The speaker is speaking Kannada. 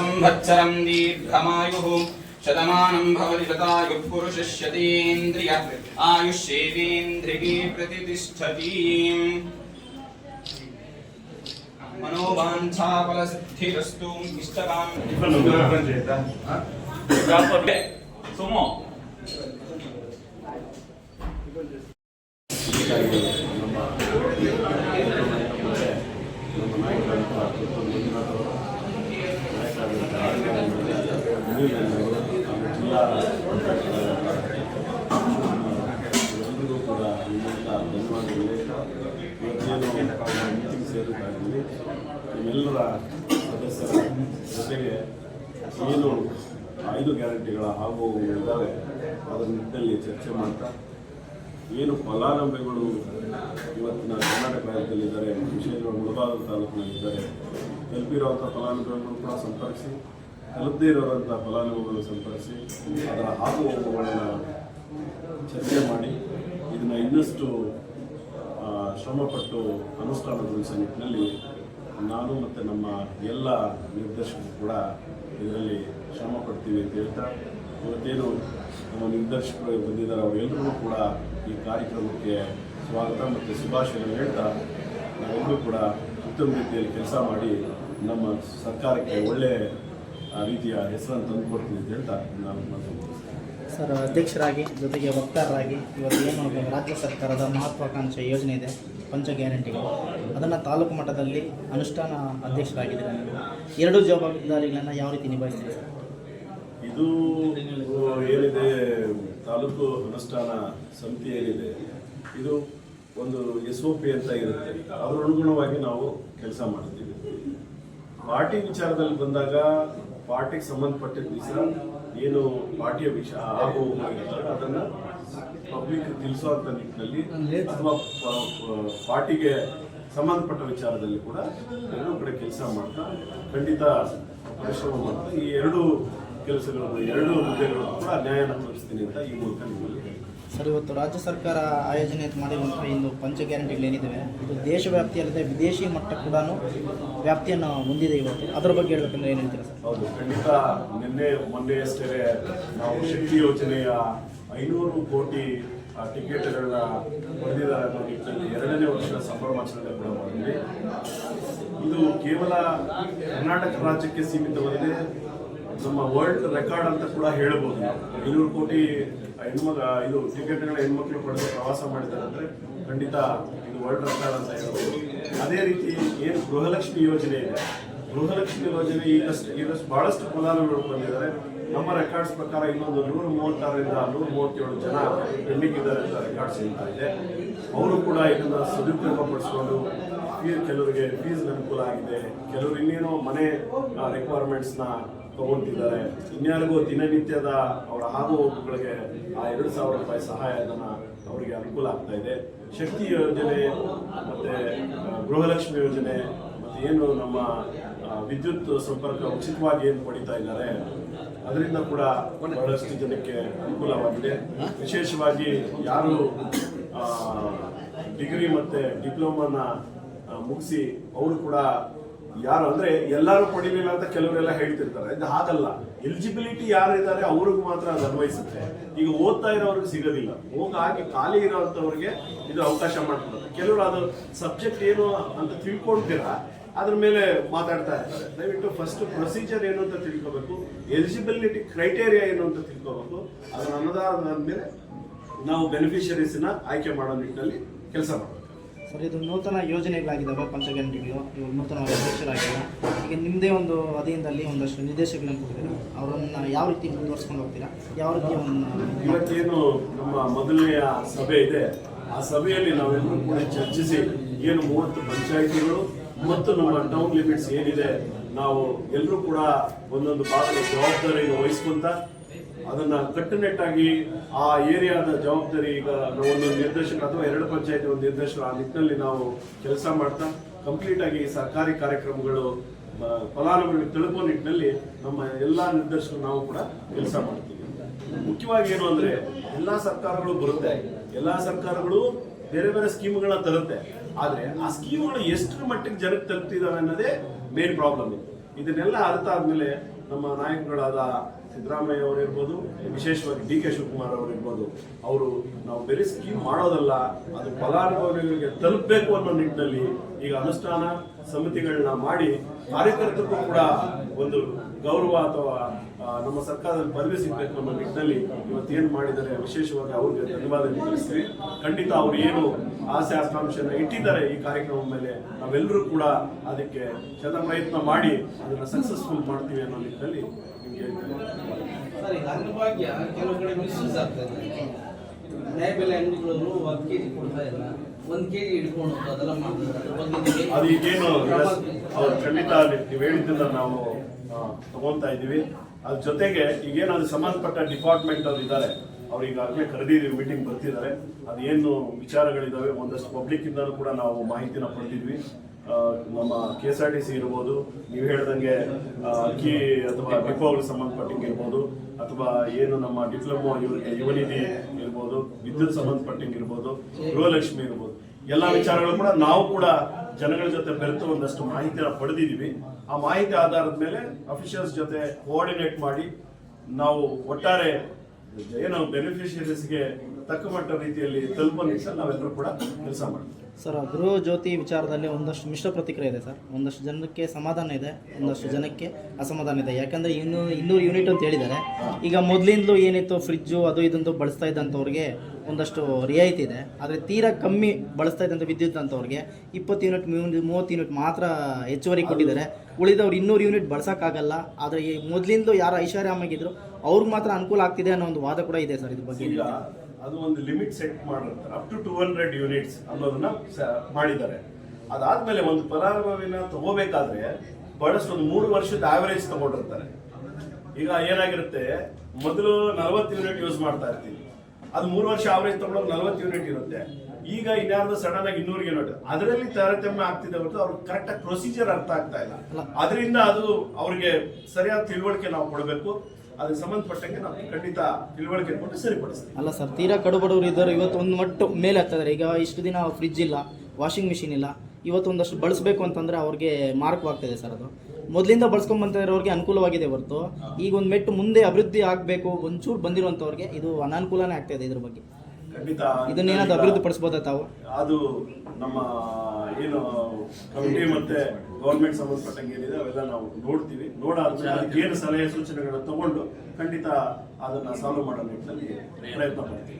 సంవత్సరం దీర్ఘమాయు. శతమానం భవతి శతాయుపురుషశతేంద్రియ ఆయుష్యేవేంద్రియే ప్రతిష్టతి. మనోవాంఛాఫల సిద్ధిరస్తు ఇష్టకాం సుమో. ಜಿಲ್ಲಾ ಕೂಡ ಮೀಟಿಂಗ್ ಸೇರಿದ್ದಾಗಿದ್ದೀವಿ ನಿಮ್ಮೆಲ್ಲರ ಸದಸ್ಯರ ಜೊತೆಗೆ ಏನು ಐದು ಗ್ಯಾರಂಟಿಗಳ ಹಾಗೂ ಇದ್ದಾವೆ ಅದರ ನಿಟ್ಟಿನಲ್ಲಿ ಚರ್ಚೆ ಮಾಡ್ತಾ ಏನು ಫಲಾನುಭವಿಗಳು ಇವತ್ತಿನ ಕರ್ನಾಟಕ ರಾಜ್ಯದಲ್ಲಿದ್ದಾರೆ ವಿಶೇಷವಾಗಿ ಮುಳಬಾಗ ತಾಲೂಕಿನಲ್ಲಿದ್ದಾರೆ ತಲುಪಿರುವಂಥ ಫಲಾನುಭವಿಗಳನ್ನು ಕೂಡ ಸಂಪರ್ಕಿಸಿ ತಲುಪದೇ ಇರೋವಂಥ ಫಲಾನುಭವಿಗಳು ಸಂಪರ್ಕಿಸಿ, ಅದರ ಹಾಗು ಹೋಗುಗಳನ್ನು ಚರ್ಚೆ ಮಾಡಿ, ಇದನ್ನು ಇನ್ನಷ್ಟು ಶ್ರಮಪಟ್ಟು ಅನುಷ್ಠಾನಗೊಳಿಸುವ ನಿಟ್ಟಿನಲ್ಲಿ ನಾನು ಮತ್ತು ನಮ್ಮ ಎಲ್ಲ ನಿರ್ದೇಶಕರು ಕೂಡ ಇದರಲ್ಲಿ ಶ್ರಮ ಪಡ್ತೀವಿ ಅಂತ ಹೇಳ್ತಾ, ಇವತ್ತೇನು ನಮ್ಮ ನಿರ್ದೇಶಕರು ಬಂದಿದ್ದಾರೆ, ಅವರೆಲ್ಲರೂ ಕೂಡ ಈ ಕಾರ್ಯಕ್ರಮಕ್ಕೆ ಸ್ವಾಗತ ಮತ್ತು ಶುಭಾಶಯ ಹೇಳ್ತಾ, ನಾವೆಲ್ಲರೂ ಕೂಡ ಉತ್ತಮ ರೀತಿಯಲ್ಲಿ ಕೆಲಸ ಮಾಡಿ ನಮ್ಮ ಸರ್ಕಾರಕ್ಕೆ ಒಳ್ಳೆಯ ರೀತಿಯ ಹೆಸರನ್ನು ತಂದುಕೊಡ್ತೀನಿ ಅಂತ ಹೇಳ್ತಾ ನಾನು ಸರ್ ಅಧ್ಯಕ್ಷರಾಗಿ ಜೊತೆಗೆ ವಕ್ತಾರರಾಗಿ ಇವತ್ತು ಏನು ರಾಜ್ಯ ಸರ್ಕಾರದ ಮಹತ್ವಾಕಾಂಕ್ಷೆ ಯೋಜನೆ ಇದೆ ಪಂಚ ಗ್ಯಾರಂಟಿಗಳು. ಅದನ್ನು ತಾಲೂಕು ಮಟ್ಟದಲ್ಲಿ ಅನುಷ್ಠಾನ ಅಧ್ಯಕ್ಷರಾಗಿದ್ದೀರಾ ನೀವು? ಎರಡು ಜವಾಬ್ದಾರಿಗಳನ್ನು ಯಾವ ರೀತಿ ನಿಭಾಯಿಸ್ತೀರಿ ಸರ್? ಇದು ಏನಿದೆ ತಾಲೂಕು ಅನುಷ್ಠಾನ ಸಮಿತಿ ಏನಿದೆ ಇದು ಒಂದು ಎಸ್ ಒ ಪಿ ಅಂತ ಇರುತ್ತೆ. ಅದರ ಅನುಗುಣವಾಗಿ ನಾವು ಕೆಲಸ ಮಾಡ್ತೀವಿ ಪಾರ್ಟಿ ವಿಚಾರದಲ್ಲಿ ಬಂದಾಗ ಪಾರ್ಟಿಗೆ ಸಂಬಂಧಪಟ್ಟ ದಿವಸ ಏನು ಪಾರ್ಟಿಯ ವಿಷಯ ಆಗೋ ಅದನ್ನ ಪಬ್ಲಿಕ್ ತಿಳಿಸುವಂತ ನಿಟ್ಟಿನಲ್ಲಿ ಅಥವಾ ಪಾರ್ಟಿಗೆ ಸಂಬಂಧಪಟ್ಟ ವಿಚಾರದಲ್ಲಿ ಕೂಡ ಎರಡೂ ಕಡೆ ಕೆಲಸ ಮಾಡ್ತಾ ಖಂಡಿತ ಪರಿಶ್ರಮ ಮಾಡ್ತಾ ಈ ಎರಡು ಕೆಲಸಗಳನ್ನು, ಎರಡು ಹುದ್ದೆಗಳನ್ನು ಕೂಡ ನ್ಯಾಯನ ತೋರಿಸ್ತೀನಿ ಅಂತ ಈ ಮೂಲಕ ನಿಮ್ಮಲ್ಲಿ. ಸರ್, ಇವತ್ತು ರಾಜ್ಯ ಸರ್ಕಾರ ಆಯೋಜನೆ ಮಾಡಿರುವಂಥ ಇಂದು ಪಂಚ ಗ್ಯಾರಂಟಿಗಳೇನಿದ್ದಾವೆ ಇದು ದೇಶವ್ಯಾಪ್ತಿಯಲ್ಲದೆ ವಿದೇಶಿ ಮಟ್ಟ ಕೂಡ ವ್ಯಾಪ್ತಿಯನ್ನು ಹೊಂದಿದೆ ಇವತ್ತು. ಅದರ ಬಗ್ಗೆ ಹೇಳ್ಬೇಕಂದ್ರೆ ಏನು ಹೇಳ್ತೀರಾ ಸರ್? ಹೌದು, ಖಂಡಿತ ನಿನ್ನೆ ಮೊನ್ನೆ ಅಷ್ಟೇ ನಾವು ಶಕ್ತಿ ಯೋಜನೆಯ ಐನೂರು ಕೋಟಿ ಟಿಕೆಟ್ಗಳನ್ನ ಪಡೆದಿದ್ದಾರೆ ಎರಡನೇ ವರ್ಷದ ಸಂಭ್ರಮಾಚರಣೆ ಕೂಡ ಇದು ಕೇವಲ ಕರ್ನಾಟಕ ರಾಜ್ಯಕ್ಕೆ ಸೀಮಿತವಲ್ಲದೆ ನಮ್ಮ ವರ್ಲ್ಡ್ ರೆಕಾರ್ಡ್ ಅಂತ ಕೂಡ ಹೇಳ್ಬೋದು. ಇನ್ನೂರು ಕೋಟಿ ಹೆಣ್ಮಗ ಇದು ಟಿಕೆಟ್ಗಳ ಹೆಣ್ಮಕ್ಳು ಪಡೆದು ಪ್ರವಾಸ ಮಾಡಿದ್ದಾರೆ ಅಂದ್ರೆ ಖಂಡಿತ ಇದು ವರ್ಲ್ಡ್ ರೆಕಾರ್ಡ್ ಅಂತ ಹೇಳ್ಬೋದು. ಅದೇ ರೀತಿ ಏನು ಗೃಹಲಕ್ಷ್ಮಿ ಯೋಜನೆ ಇದೆ. ಗೃಹಲಕ್ಷ್ಮಿ ಯೋಜನೆ ಈಗಷ್ಟು ಈಗಷ್ಟು ಭಾಳಷ್ಟು ಫಲಾನುಭವಿಗಳು ಬಂದಿದ್ದಾರೆ. ನಮ್ಮ ರೆಕಾರ್ಡ್ಸ್ ಪ್ರಕಾರ ಇನ್ನೊಂದು ನೂರ ಮೂವತ್ತಾರರಿಂದ ನೂರ ಮೂವತ್ತೇಳು ಜನ ಪೆಂಡಿಂಗ್ ಇದ್ದಾರೆ ಅಂತ ರೆಕಾರ್ಡ್ಸ್ ಹೇಳ್ತಾ ಇದೆ. ಅವರು ಕೂಡ ಇದನ್ನು ಸದುಪಯೋಗ ಪಡಿಸ್ಕೊಂಡು ಫೀಸ್ ಕೆಲವರಿಗೆ ಫೀಸ್ ಅನುಕೂಲ ಆಗಿದೆ. ಕೆಲವರು ಇನ್ನೇನೋ ಮನೆ ರಿಕ್ವೈರ್ಮೆಂಟ್ಸ್ನ ತಗೊಂತಿದ್ದಾರೆ. ಇನ್ಯಾರಿಗೂ ದಿನನಿತ್ಯದ ಅವರ ಆಗು ಹೋಗುಗಳಿಗೆ ಆ ಎರಡು ಸಾವಿರ ರೂಪಾಯಿ ಸಹಾಯ ಅದನ್ನು ಅವರಿಗೆ ಅನುಕೂಲ ಆಗ್ತಾ ಇದೆ. ಶಕ್ತಿ ಯೋಜನೆ ಮತ್ತು ಗೃಹಲಕ್ಷ್ಮಿ ಯೋಜನೆ ಮತ್ತು ಏನು ನಮ್ಮ ವಿದ್ಯುತ್ ಸಂಪರ್ಕ ಉಚಿತವಾಗಿ ಏನು ಪಡಿತಾ ಇದ್ದಾರೆ, ಅದರಿಂದ ಕೂಡ ಬಹಳಷ್ಟು ಜನಕ್ಕೆ ಅನುಕೂಲವಾಗಿದೆ. ವಿಶೇಷವಾಗಿ ಯಾರು ಡಿಗ್ರಿ ಮತ್ತು ಡಿಪ್ಲೊಮಾನ ಮುಗಿಸಿ ಅವರು ಕೂಡ ಯಾರು ಅಂದ್ರೆ ಎಲ್ಲರೂ ಪಡಿಲಿಲ್ಲ ಅಂತ ಕೆಲವರೆಲ್ಲ ಹೇಳ್ತಿರ್ತಾರೆ. ಇದು ಹಾಗಲ್ಲ. ಎಲಿಜಿಬಿಲಿಟಿ ಯಾರು ಇದ್ದಾರೆ ಅವ್ರಿಗೆ ಮಾತ್ರ ಅದು ಅನ್ವಯಿಸುತ್ತೆ. ಈಗ ಓದ್ತಾ ಇರೋರಿಗೆ ಸಿಗೋದಿಲ್ಲ. ಹಾಗೆ ಖಾಲಿ ಇರೋಂಥವ್ರಿಗೆ ಇದು ಅವಕಾಶ ಮಾಡ್ಕೊಡುತ್ತೆ ಕೆಲವರು ಅದು ಸಬ್ಜೆಕ್ಟ್ ಏನು ಅಂತ ತಿಳ್ಕೊಳ್ತೀರಾ, ಅದ್ರ ಮೇಲೆ ಮಾತಾಡ್ತಾ ಇರ್ತಾರೆ. ದಯವಿಟ್ಟು ಫಸ್ಟ್ ಪ್ರೊಸೀಜರ್ ಏನು ಅಂತ ತಿಳ್ಕೊಬೇಕು, ಎಲಿಜಿಬಿಲಿಟಿ ಕ್ರೈಟೇರಿಯಾ ಏನು ಅಂತ ತಿಳ್ಕೊಬೇಕು. ಅದರ ಅನುದಾನದ ಮೇಲೆ ನಾವು ಬೆನಿಫಿಷರೀಸ್ನ ಆಯ್ಕೆ ಮಾಡೋ ನಿಟ್ಟಿನಲ್ಲಿ ಕೆಲಸ ಮಾಡಬೇಕು ಸರ್, ಇದು ನೂತನ ಯೋಜನೆಗಳಾಗಿದ್ದಾವೆ ಪಂಚ ಇವರು ನೂತನ ಅಧ್ಯಕ್ಷರಾಗಿಲ್ಲ ಈಗ ನಿಮ್ಮದೇ ಒಂದು ಅಧೀನದಲ್ಲಿ ಒಂದಷ್ಟು ನಿರ್ದೇಶಕಗಳನ್ನು ಕೊಡ್ತೀರಾ ಅವರನ್ನು ಯಾವ ರೀತಿ ಮುಂದುವರ್ಸ್ಕೊಂಡು ಹೋಗ್ತೀರಾ? ಯಾವ ರೀತಿ ಇವತ್ತೇನು ನಮ್ಮ ಮೊದಲನೆಯ ಸಭೆ ಇದೆ. ಆ ಸಭೆಯಲ್ಲಿ ನಾವೆಲ್ಲರೂ ಕೂಡ ಚರ್ಚಿಸಿ ಏನು ಮೂವತ್ತು ಪಂಚಾಯಿತಿಗಳು ಮತ್ತು ನಮ್ಮ ಟೌನ್ ಲಿಮಿಟ್ಸ್ ಏನಿದೆ, ನಾವು ಎಲ್ಲರೂ ಕೂಡ ಒಂದೊಂದು ಪಾತ್ರ ಜವಾಬ್ದಾರಿಯನ್ನು ವಹಿಸ್ಕೊಂತ ಅದನ್ನ ಕಟ್ಟುನಿಟ್ಟಾಗಿ ಆ ಏರಿಯಾದ ಜವಾಬ್ದಾರಿ ಈಗ ಒಂದು ನಿರ್ದೇಶಕ ಅಥವಾ ಎರಡು ಪಂಚಾಯತಿ ಒಂದು ನಿರ್ದೇಶಕ ಆ ನಿಟ್ಟಿನಲ್ಲಿ ನಾವು ಕೆಲಸ ಮಾಡ್ತಾ ಕಂಪ್ಲೀಟ್ ಆಗಿ ಸರ್ಕಾರಿ ಕಾರ್ಯಕ್ರಮಗಳು ಫಲಾನುಭವಿ ತಲುಪೋ ನಿಟ್ಟಿನಲ್ಲಿ ನಮ್ಮ ಎಲ್ಲಾ ನಿರ್ದೇಶಕರು ನಾವು ಕೂಡ ಕೆಲಸ ಮಾಡ್ತೀವಿ. ಮುಖ್ಯವಾಗಿ ಏನು ಅಂದ್ರೆ, ಎಲ್ಲಾ ಸರ್ಕಾರಗಳು ಬರುತ್ತೆ. ಎಲ್ಲಾ ಸರ್ಕಾರಗಳು ಬೇರೆ ಬೇರೆ ಸ್ಕೀಮ್ಗಳನ್ನ ತರುತ್ತೆ. ಆದ್ರೆ ಆ ಸ್ಕೀಮ್ಗಳು ಎಷ್ಟರ ಮಟ್ಟಿಗೆ ಜನಕ್ಕೆ ತಲುಪ್ತಿದಾವೆ ಅನ್ನೋದೇ ಮೇನ್ ಪ್ರಾಬ್ಲಮ್ ಇದನ್ನೆಲ್ಲ ಅರ್ಥ ಆದ್ಮೇಲೆ ನಮ್ಮ ನಾಯಕರುಗಳಾದ ಸಿದ್ದರಾಮಯ್ಯ ಅವರಿರ್ಬೋದು, ವಿಶೇಷವಾಗಿ ಡಿ ಕೆ ಶಿವಕುಮಾರ್ ಅವರಿರ್ಬೋದು, ಅವರು ನಾವು ಬೇರೆ ಸ್ಕೀಮ್ ಮಾಡೋದಲ್ಲ, ಅದು ಫಲಾನುಭವಿಗಳಿಗೆ ತಲುಪಬೇಕು ಅನ್ನೋ ನಿಟ್ಟಿನಲ್ಲಿ ಈಗ ಅನುಷ್ಠಾನ ಸಮಿತಿಗಳನ್ನ ಮಾಡಿ ಕಾರ್ಯಕರ್ತರಿಗೂ ಕೂಡ ಒಂದು ಗೌರವ ಅಥವಾ ನಮ್ಮ ಸರ್ಕಾರದಲ್ಲಿ ಪದವಿ ಸಿಗಬೇಕು ಅನ್ನೋ ನಿಟ್ಟಿನಲ್ಲಿ ಇವತ್ತು ಏನು ಮಾಡಿದ್ದಾರೆ, ವಿಶೇಷವಾಗಿ ಅವ್ರಿಗೆ ಧನ್ಯವಾದ ತಿಳಿಸ್ತೀವಿ. ಖಂಡಿತ ಅವ್ರು ಏನು ಆಸೆ, ಆಕಾಂಕ್ಷೆಯನ್ನು ಇಟ್ಟಿದ್ದಾರೆ ಈ ಕಾರ್ಯಕ್ರಮದ ಮೇಲೆ, ನಾವೆಲ್ಲರೂ ಕೂಡ ಅದಕ್ಕೆ ಚಂದ ಪ್ರಯತ್ನ ಮಾಡಿ ಅದನ್ನ ಸಕ್ಸಸ್ಫುಲ್ ಮಾಡ್ತೀವಿ ಅನ್ನೋ ನಿಟ್ಟಿನಲ್ಲಿ ನಿಮ್ಗೆ ನ್ಯಾಯಬೆಲೆ ಅಂಗಡಿಗಳು ಒಂದು ಕೆ ಜಿ ಕೊಡ್ತಾ ಇಲ್ಲ. ಒಂದು ಕೆ ಜಿ ಹಿಡ್ಕೊಂಡು ಅದೆಲ್ಲ ಮಾಡ್ತಾರೆ ಅದು ಈಗೇನು ಅವ್ರು ಖಂಡಿತ ನೀವು ಹೇಳಿದ್ದನ್ನ ನಾವು ತಗೊಳ್ತಾ ತಗೊಂತಾ ಇದ್ದೀವಿ. ಅದ್ರ ಜೊತೆಗೆ ಈಗೇನಾದ್ರು ಸಂಬಂಧಪಟ್ಟ ಡಿಪಾರ್ಟ್ಮೆಂಟ್ ಅವ್ರು ಇದ್ದಾರೆ. ಅವ್ರು ಈಗಾಗಲೇ ಕರೆದಿದ್ದೀವಿ ಮೀಟಿಂಗ್ ಬರ್ತಿದ್ದಾರೆ. ಅದೇನು ವಿಚಾರಗಳಿದಾವೆ, ಒಂದಷ್ಟು ಪಬ್ಲಿಕ್ ಇಂದಲೂ ಕೂಡ ನಾವು ಮಾಹಿತಿನ ಪಡೆದಿದ್ವಿ. ನಮ್ಮ K S R T C ಇರ್ಬೋದು, ನೀವು ಹೇಳ್ದಂಗೆ ಅಕ್ಕಿ ಅಥವಾ ಡಿಪೋಗಳಿಗೆ ಸಂಬಂಧಪಟ್ಟಂಗೆ ಇರ್ಬೋದು, ಅಥವಾ ಏನು ನಮ್ಮ ಡಿಪ್ಲೊಮೋ ಇವರಿಗೆ ಯುವನಿಧಿ ಇರ್ಬೋದು, ವಿದ್ಯುತ್ ಸಂಬಂಧಪಟ್ಟಂಗೆ ಇರ್ಬೋದು, ಗೃಹಲಕ್ಷ್ಮಿ ಇರ್ಬೋದು, ಎಲ್ಲ ವಿಚಾರಗಳು ಕೂಡ ನಾವು ಕೂಡ ಜನಗಳ ಜೊತೆ ಬೆರೆತು ಒಂದಷ್ಟು ಮಾಹಿತಿನ ಪಡೆದಿದ್ದೀವಿ. ಆ ಮಾಹಿತಿ ಆಧಾರದ ಮೇಲೆ ಅಫಿಷಿಯಲ್ಸ್ ಜೊತೆ ಕೋಆರ್ಡಿನೇಟ್ ಮಾಡಿ ನಾವು ಒಟ್ಟಾರೆ ಏನು ಬೆನಿಫಿಷಿಯರೀಸ್ಗೆ ತಕ್ಕ ಮಟ್ಟ ರೀತಿಯಲ್ಲಿ ತಲುಪೋ ನಿಟ್ಟಿನಲ್ಲಿ ನಾವೆಲ್ಲರೂ ಕೂಡ ಕೆಲಸ ಮಾಡ್ತೀವಿ. ಸರ್ ಗೃಹ ಜ್ಯೋತಿ ವಿಚಾರದಲ್ಲಿ ಒಂದಷ್ಟು ಮಿಶ್ರ ಪ್ರತಿಕ್ರಿಯೆ ಇದೆ ಸರ್. ಒಂದಷ್ಟು ಜನಕ್ಕೆ ಸಮಾಧಾನ ಇದೆ ಒಂದಷ್ಟು ಜನಕ್ಕೆ ಅಸಮಾಧಾನ ಇದೆ. ಯಾಕಂದರೆ ಇನ್ನು ಇನ್ನೂರು ಯೂನಿಟ್ ಅಂತ ಹೇಳಿದ್ದಾರೆ. ಈಗ ಮೊದಲಿಂದಲೂ ಏನಿತ್ತು ಫ್ರಿಜ್ಜು ಅದು ಇದಂತೂ ಬಳಸ್ತಾ ಇದ್ದಂಥವ್ರಿಗೆ ಒಂದಷ್ಟು ರಿಯಾಯಿತಿ ಇದೆ. ಆದರೆ ತೀರಾ ಕಮ್ಮಿ ಬಳಸ್ತಾ ಇದ್ದಂಥ ವಿದ್ಯುತ್ ಅಂತವ್ರಿಗೆ ಇಪ್ಪತ್ತು ಯೂನಿಟ್ ಮೂವತ್ತು ಯೂನಿಟ್ ಮಾತ್ರ ಹೆಚ್ಚುವರಿ ಕೊಟ್ಟಿದ್ದಾರೆ. ಉಳಿದವ್ರು ಇನ್ನೂರು ಯೂನಿಟ್ ಬಳಸೋಕ್ಕಾಗಲ್ಲ. ಆದರೆ ಈ ಮೊದಲಿಂದಲೂ ಯಾರು ಐಷಾರಾಮಾಗಿದ್ರು ಅವ್ರಿಗೆ ಮಾತ್ರ ಅನುಕೂಲ ಆಗ್ತಿದೆ ಅನ್ನೋ ಒಂದು ವಾದ ಕೂಡ ಇದೆ ಸರ್ ಇದ್ರ ಬಗ್ಗೆ. ಅದು ಒಂದು ಲಿಮಿಟ್ ಸೆಟ್ ಮಾಡಿರ್ತಾರೆ. Up to two hundred units ಅನ್ನೋದನ್ನ ಮಾಡಿದ್ದಾರೆ. ಅದಾದ್ಮೇಲೆ ಒಂದು ಫಲಾನುಭವಿನ ತಗೋಬೇಕಾದ್ರೆ ಬಹಳಷ್ಟು ಒಂದು ಮೂರು ವರ್ಷದ ಆವರೇಜ್ ತಗೊಂಡಿರ್ತಾರೆ. ಈಗ ಏನಾಗಿರುತ್ತೆ ಮೊದಲು ನಲವತ್ತು ಯೂನಿಟ್ ಯೂಸ್ ಮಾಡ್ತಾ ಇರ್ತೀವಿ. ಅದು ಮೂರು ವರ್ಷ ಆವರೇಜ್ ತಗೊಂಡ್ರೆ ನಲವತ್ತು ಯೂನಿಟ್ ಇರುತ್ತೆ. ಈಗ ಇನ್ಯಾರ್ದು ಸಡನ್ ಆಗಿ ಇನ್ನೂರು ಯೂನಿಟ್ ಅದರಲ್ಲಿ ತಾರತಮ್ಯ ಆಗ್ತಿದೆ ಹೊರತು ಅವ್ರಿಗೆ ಕರೆಕ್ಟ್ ಆಗಿ ಪ್ರೊಸೀಜರ್ ಅರ್ಥ ಆಗ್ತಾ ಇಲ್ಲ. ಅದರಿಂದ ಅದು ಅವ್ರಿಗೆ ಸರಿಯಾದ ತಿಳುವಳಿಕೆ ನಾವು ಕೊಡಬೇಕು. ಅದಕ್ಕೆ ಸಂಬಂಧಪಟ್ಟಂಗೆ ನಾವು ಖಂಡಿತ ತಿಳುವಳಿಕೆ ಕೊಟ್ಟು ಸರಿಪಡಿಸ್ತೀವಿ. ಅಲ್ಲ ಸರ್, ತೀರಾ ಕಡುಬಡವರು ಇದ್ದಾರೆ ಇವತ್ತು ಒಂದು ಮಟ್ಟ ಮೇಲೆ ಹತ್ತಿದ್ದಾರೆ ಈಗ ಇಷ್ಟು ದಿನ ಫ್ರಿಜ್ ಇಲ್ಲ ವಾಷಿಂಗ್ ಮಿಷಿನ್ ಇಲ್ಲ ಇವತ್ತು ಒಂದಷ್ಟು ಬಳಸಬೇಕು ಅಂತಂದ್ರೆ ಅವ್ರಿಗೆ ಮಾರ್ಕವಾಗ್ತಿದೆ ಸರ್ ಅದು. ಮೊದಲಿಂದ ಬಳಸ್ಕೊಂಡ್ ಇರೋರಿಗೆ ಅನುಕೂಲವಾಗಿದೆ ಹೊರತು. ಈಗ ಒಂದು ಮೆಟ್ಟು ಮುಂದೆ ಅಭಿವೃದ್ಧಿ ಆಗಬೇಕು, ಒಂಚೂರು ಬಂದಿರುವಂಥವ್ರಿಗೆ ಇದು ಅನಾನುಕೂಲನೇ ಆಗ್ತಾ ಇದೆ ಇದ್ರ ಬಗ್ಗೆ. ಖಂಡಿತ ಇದನ್ನೇನಾದ್ರು ಅಭಿವೃದ್ಧಿ ಪಡಿಸ್ಬೋದಾ ತಾವು? ಅದು ನಮ್ಮ ಏನು ಕಮಿಟಿ ಮತ್ತೆ ಗೌರ್ಮೆಂಟ್ ಸಂಬಂಧಪಟ್ಟಂಗೆ ಏನಿದೆ ಅವೆಲ್ಲ ನಾವು ನೋಡ್ತೀವಿ. ನೋಡಾದ್ಮೇಲೆ ಅದಕ್ಕೆ ಏನು ಸಲಹೆ ಸೂಚನೆಗಳನ್ನ ತಗೊಂಡು ಖಂಡಿತ ಅದನ್ನ ಸಾಲ್ವ್ ಮಾಡೋ ನಿಟ್ಟಿನಲ್ಲಿ ಪ್ರಯತ್ನ ಮಾಡ್ತೀವಿ.